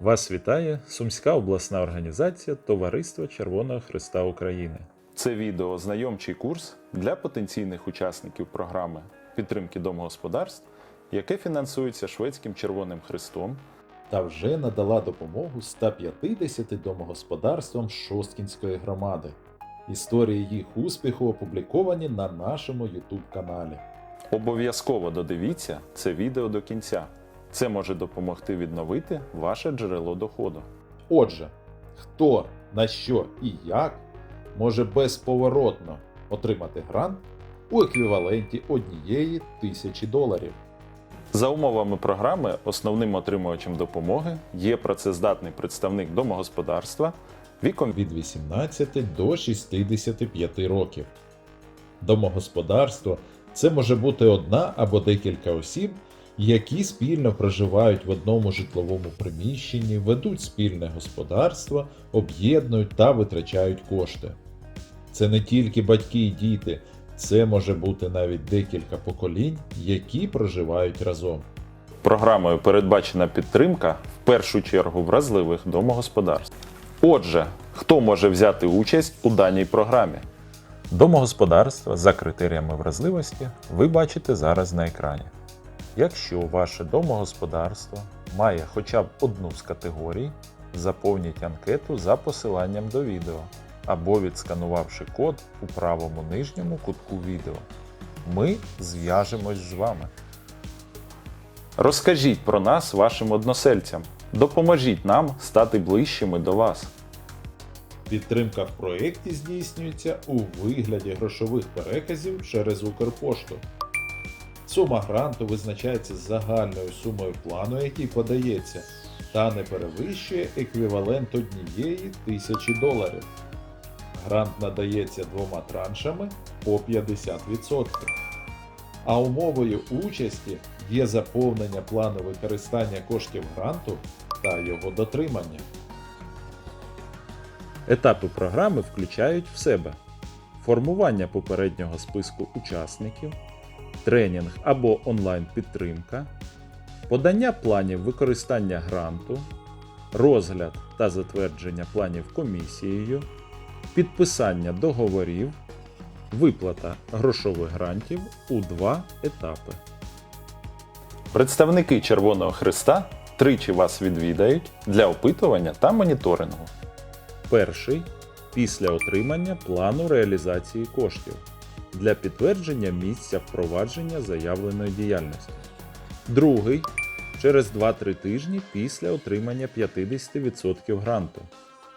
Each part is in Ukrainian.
Вас вітає Сумська обласна організація Товариства Червоного Христа України. Це відео знайомчий курс для потенційних учасників програми підтримки домогосподарств, яке фінансується Шведським Червоним Христом та вже надала допомогу 150 домогосподарствам Шосткінської громади. Історії їх успіху опубліковані на нашому YouTube каналі. Обов'язково додивіться це відео до кінця. Це може допомогти відновити ваше джерело доходу. Отже, хто, на що і як може безповоротно отримати грант у еквіваленті однієї тисячі доларів. За умовами програми, основним отримувачем допомоги є працездатний представник домогосподарства віком від 18 до 65 років. Домогосподарство це може бути одна або декілька осіб, які спільно проживають в одному житловому приміщенні, ведуть спільне господарство, об'єднують та витрачають кошти. Це не тільки батьки і діти, це може бути навіть декілька поколінь, які проживають разом. Програмою передбачена підтримка в першу чергу вразливих домогосподарств. Отже, хто може взяти участь у даній програмі? Домогосподарства за критеріями вразливості ви бачите зараз на екрані. Якщо ваше домогосподарство має хоча б одну з категорій, заповніть анкету за посиланням до відео або відсканувавши код у правому нижньому кутку відео. Ми зв'яжемось з вами. Розкажіть про нас вашим односельцям. Допоможіть нам стати ближчими до вас. Підтримка в проєкті здійснюється у вигляді грошових переказів через Укрпошту. Сума гранту визначається загальною сумою плану, який подається, та не перевищує еквівалент однієї тисячі доларів. Грант надається двома траншами по 50%. А умовою участі є заповнення плану використання коштів гранту та його дотримання. Етапи програми включають в себе формування попереднього списку учасників, тренінг або онлайн-підтримка, подання планів використання гранту, розгляд та затвердження планів комісією, підписання договорів, виплата грошових грантів у два етапи. Представники Червоного Христа тричі вас відвідають для опитування та моніторингу. Перший після отримання плану реалізації коштів для підтвердження місця впровадження заявленої діяльності. Другий через 2-3 тижні після отримання 50% гранту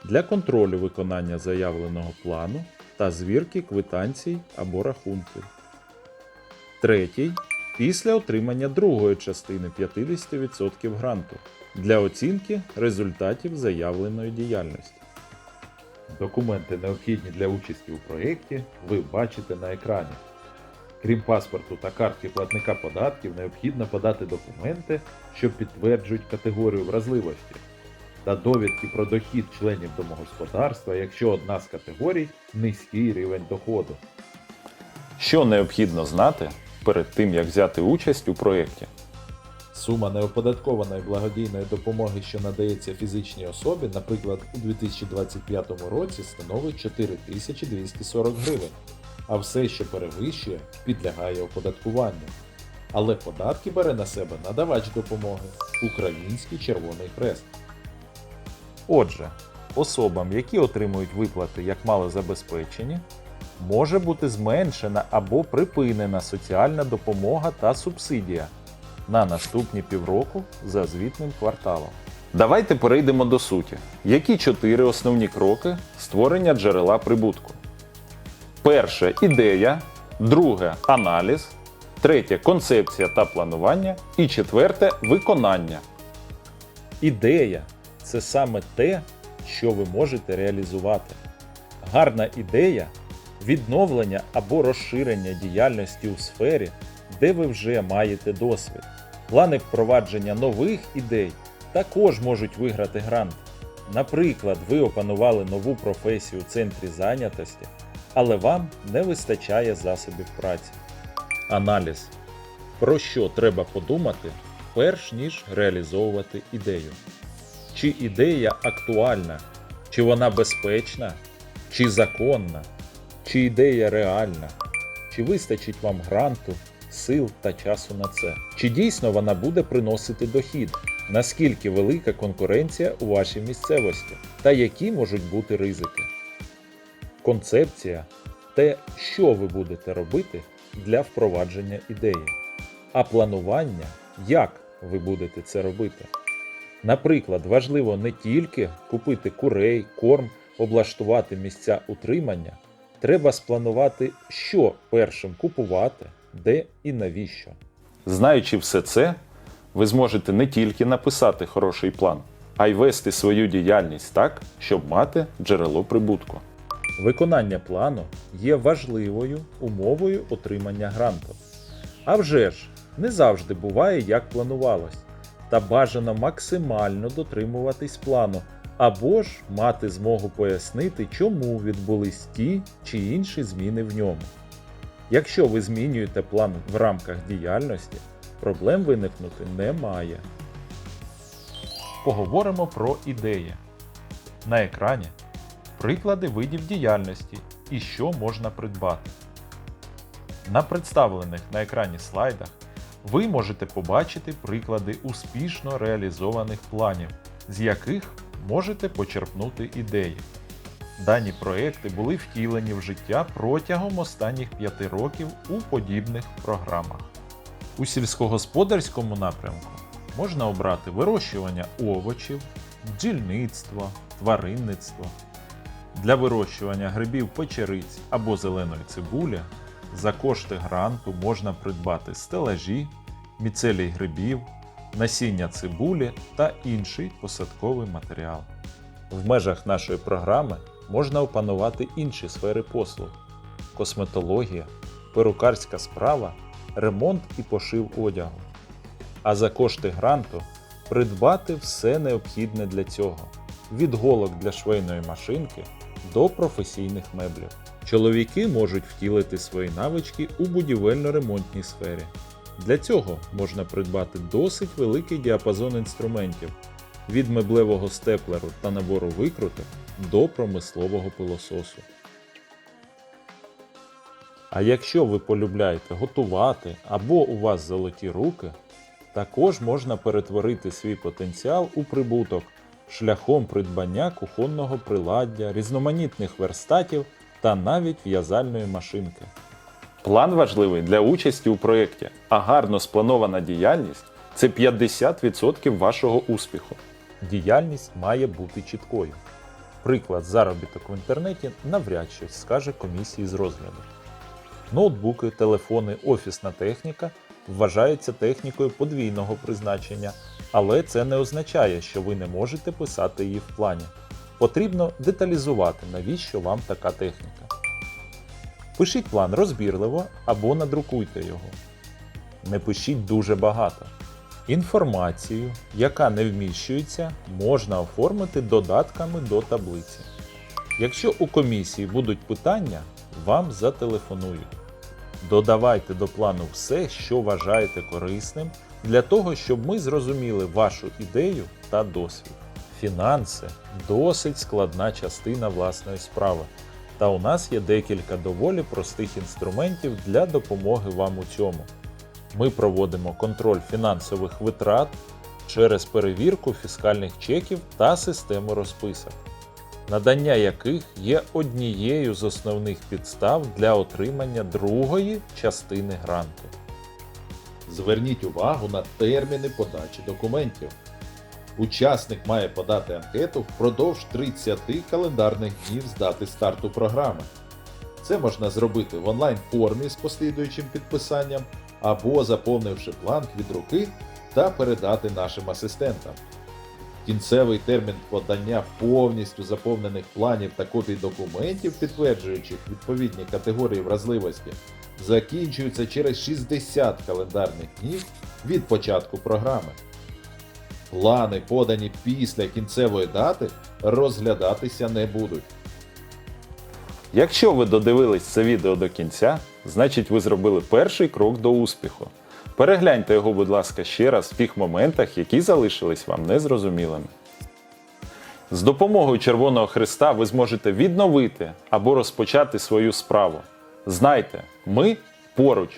для контролю виконання заявленого плану та звірки квитанцій або рахунків. Третій після отримання другої частини 50% гранту для оцінки результатів заявленої діяльності. Документи, необхідні для участі у проєкті, ви бачите на екрані. Крім паспорту та картки платника податків, необхідно подати документи, що підтверджують категорію вразливості, та довідки про дохід членів домогосподарства, якщо одна з категорій низький рівень доходу. Що необхідно знати перед тим, як взяти участь у проєкті? Сума неоподаткованої благодійної допомоги, що надається фізичній особі, наприклад, у 2025 році становить 4240 гривень, а все, що перевищує, підлягає оподаткуванню. Але податки бере на себе надавач допомоги Український Червоний Хрест. Отже, особам, які отримують виплати як малозабезпечені, може бути зменшена або припинена соціальна допомога та субсидія на наступні півроку за звітним кварталом. Давайте перейдемо до суті. Які чотири основні кроки створення джерела прибутку? Перше ідея, друге аналіз, третє концепція та планування і четверте виконання. Ідея це саме те, що ви можете реалізувати. Гарна ідея відновлення або розширення діяльності у сфері, де ви вже маєте досвід. Плани впровадження нових ідей також можуть виграти грант. Наприклад, ви опанували нову професію у центрі зайнятості, але вам не вистачає засобів праці. Аналіз. Про що треба подумати, перш ніж реалізовувати ідею. чи ідея актуальна, чи вона безпечна, чи законна, чи ідея реальна, чи вистачить вам гранту, сил та часу на це, чи дійсно вона буде приносити дохід, наскільки велика конкуренція у вашій місцевості, та які можуть бути ризики. Концепція те, що ви будете робити для впровадження ідеї, а планування, як ви будете це робити. Наприклад, важливо не тільки купити курей, корм, облаштувати місця утримання, треба спланувати, що першим купувати, де і навіщо. Знаючи все це, ви зможете не тільки написати хороший план, а й вести свою діяльність так, щоб мати джерело прибутку. Виконання плану є важливою умовою отримання гранту. А вже ж, не завжди буває, як планувалось, та бажано максимально дотримуватись плану, або ж мати змогу пояснити, чому відбулись ті чи інші зміни в ньому. Якщо ви змінюєте план в рамках діяльності, проблем виникнути не має. Поговоримо про ідеї. На екрані приклади видів діяльності і що можна придбати. На представлених на екрані слайдах ви можете побачити приклади успішно реалізованих планів, з яких можете почерпнути ідеї. Дані проекти були втілені в життя протягом останніх 5 років у подібних програмах. У сільськогосподарському напрямку можна обрати вирощування овочів, бджільництво, тваринництво. Для вирощування грибів печериць або зеленої цибулі за кошти гранту можна придбати стелажі, міцелій грибів, насіння цибулі та інший посадковий матеріал. В межах нашої програми можна опанувати інші сфери послуг: косметологія, перукарська справа, ремонт і пошив одягу. А за кошти гранту придбати все необхідне для цього: від голок для швейної машинки до професійних меблів. Чоловіки можуть втілити свої навички у будівельно-ремонтній сфері. Для цього можна придбати досить великий діапазон інструментів від меблевого степлеру та набору викруток до промислового пилососу. А якщо ви полюбляєте готувати або у вас золоті руки, також можна перетворити свій потенціал у прибуток шляхом придбання кухонного приладдя, різноманітних верстатів та навіть в'язальної машинки. План важливий для участі у проєкті, а гарно спланована діяльність це 50% вашого успіху. Діяльність має бути чіткою. Приклад заробіток в інтернеті навряд щось скаже комісії з розгляду. Ноутбуки, телефони, офісна техніка вважаються технікою подвійного призначення, але це не означає, що ви не можете писати її в плані. Потрібно деталізувати, навіщо вам така техніка. Пишіть план розбірливо або надрукуйте його. Не пишіть дуже багато. Інформацію, яка не вміщується, можна оформити додатками до таблиці. Якщо у комісії будуть питання, вам зателефонують. Додавайте до плану все, що вважаєте корисним, для того, щоб ми зрозуміли вашу ідею та досвід. Фінанси досить складна частина власної справи. Та у нас є декілька доволі простих інструментів для допомоги вам у цьому. Ми проводимо контроль фінансових витрат через перевірку фіскальних чеків та систему розписок, надання яких є однією з основних підстав для отримання другої частини гранту. Зверніть увагу на терміни подачі документів. Учасник має подати анкету впродовж 30 календарних днів з дати старту програми. Це можна зробити в онлайн-формі з послідуючим підписанням або заповнивши бланк від руки та передати нашим асистентам. Кінцевий термін подання повністю заповнених планів та копій документів, підтверджуючих відповідні категорії вразливості, закінчується через 60 календарних днів від початку програми. Плани, подані після кінцевої дати, розглядатися не будуть. Якщо ви додивились це відео до кінця, значить ви зробили перший крок до успіху. Перегляньте його, будь ласка, ще раз в тих моментах, які залишились вам незрозумілими. З допомогою Червоного Христа ви зможете відновити або розпочати свою справу. Знайте, ми поруч.